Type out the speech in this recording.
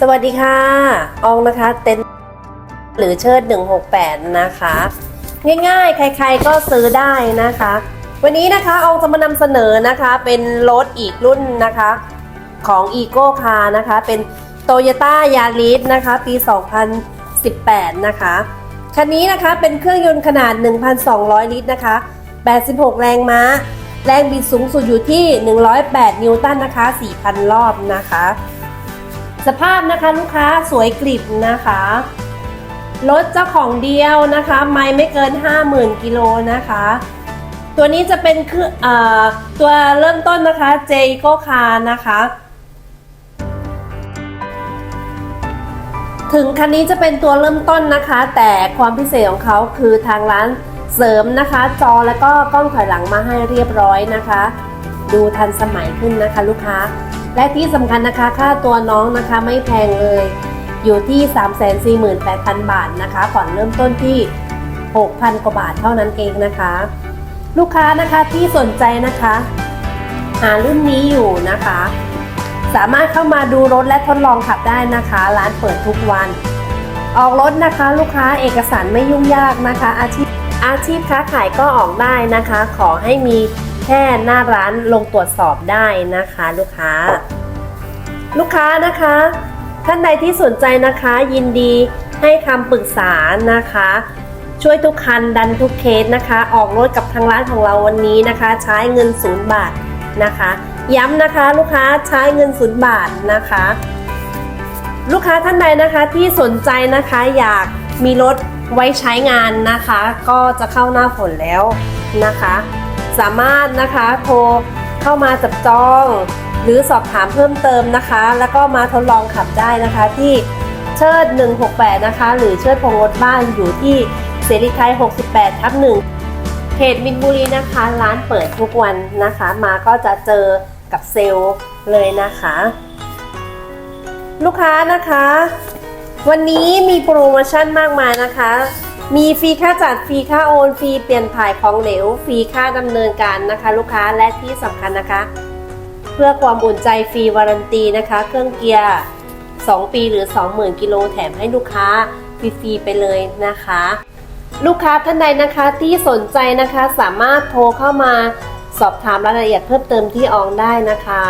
สวัสดีค่ะ อองนะคะ เต็นหรือเชิด 168 นะคะ ง่ายๆ ใครๆก็ซื้อได้นะคะ วันนี้นะคะอองจะมานำเสนอนะคะ เป็นรถอีกรุ่นนะคะของ e ีโก้คาร์นะคะ เป็น t o y ยต้ายาริสนะคะ ปี 2018 นะคะ คันนี้นะคะเป็นเครื่องยนต์ขนาด 1,200 ลิตรนะคะ 86 แรงม้า แรงบิดสูงสุดอยู่ที่ 108 นิวตันนะคะ 4,000 รอบนะคะ สภาพนะคะลูกค้าสวยกริบนะคะรถเจ้าของเดียวนะคะ ไม่ไม่เกิน 50,000กิโลนะคะ ตัวนี้จะเป็นคืออตัวเริ่มต้นนะคะ j โ o คานะคะ ถึงคันนี้จะเป็นตัวเริ่มต้นนะคะ แต่ความพิเศษของเขาคือทางร้านเสริมนะคะ จอแล้วก็กล้องถอยหลังมาให้เรียบร้อยนะคะ ดูทันสมัยขึ้นนะคะลูกค้า และที่สำคัญนะคะค่าตัวน้องนะคะไม่แพงเลย อยู่ที่ 348,000 บาทนะคะก่อนเริ่มต้นที่ 6,000 กว่าบาทเท่านั้นเองนะคะ ลูกค้านะคะที่สนใจนะคะ หารุ่นนี้อยู่นะคะ สามารถเข้ามาดูรถและทดลองขับได้นะคะ ร้านเปิดทุกวัน ออกรถนะคะ ลูกค้าเอกสารไม่ยุ่งยากนะคะ อาชีพอาชีพค้าขายก็ออกได้นะคะ ขอให้มี แค่หน้าร้านลงตรวจสอบได้นะคะ ลูกค้า ลูกค้านะคะ ท่านใดที่สนใจนะคะ ยินดีให้คำปรึกษานะคะ ช่วยทุกคันดันทุกเคสนะคะ ออกรถกับทางร้านของเราวันนี้นะคะ ใช้เงินศูนย์บาทนะคะ ย้ำนะคะลูกค้าใช้เงินศูนย์บาทนะคะ ลูกค้าท่านใดนะคะที่สนใจนะคะอยากมีรถไว้ใช้งานนะคะ ก็จะเข้าหน้าฝนแล้วนะคะ สามารถนะคะโทรเข้ามาจับจอง หรือสอบถามเพิ่มเติมนะคะ แล้วก็มาทดลองขับได้นะคะที่เชิด 168 นะคะ หรือเชิดพงรถบ้านอยู่ที่เสรีไทย 68 ทับ1เขตมินบุรีนะคะ ร้านเปิดทุกวันนะคะ มาก็จะเจอกับเซลล์เลยนะคะ ลูกค้านะคะ วันนี้มีโปรโมชั่นมากมายนะคะ มีฟรีค่าจัดฟรีค่าโอนฟรีเปลี่ยนถ่ายของเหลวฟรีค่าดำเนินการนะคะ ลูกค้าและที่สำคัญนะคะ เพื่อความอุ่นใจฟรีวารันตีนะคะ เครื่องเกียร์ 2 ปีหรือ 20,000 กิโลแถมให้ลูกค้าฟรีๆไปเลยนะคะ ลูกค้าท่านใดนะคะที่สนใจนะคะสามารถโทรเข้ามาสอบถามรายละเอียดเพิ่มเติมที่อองได้นะคะ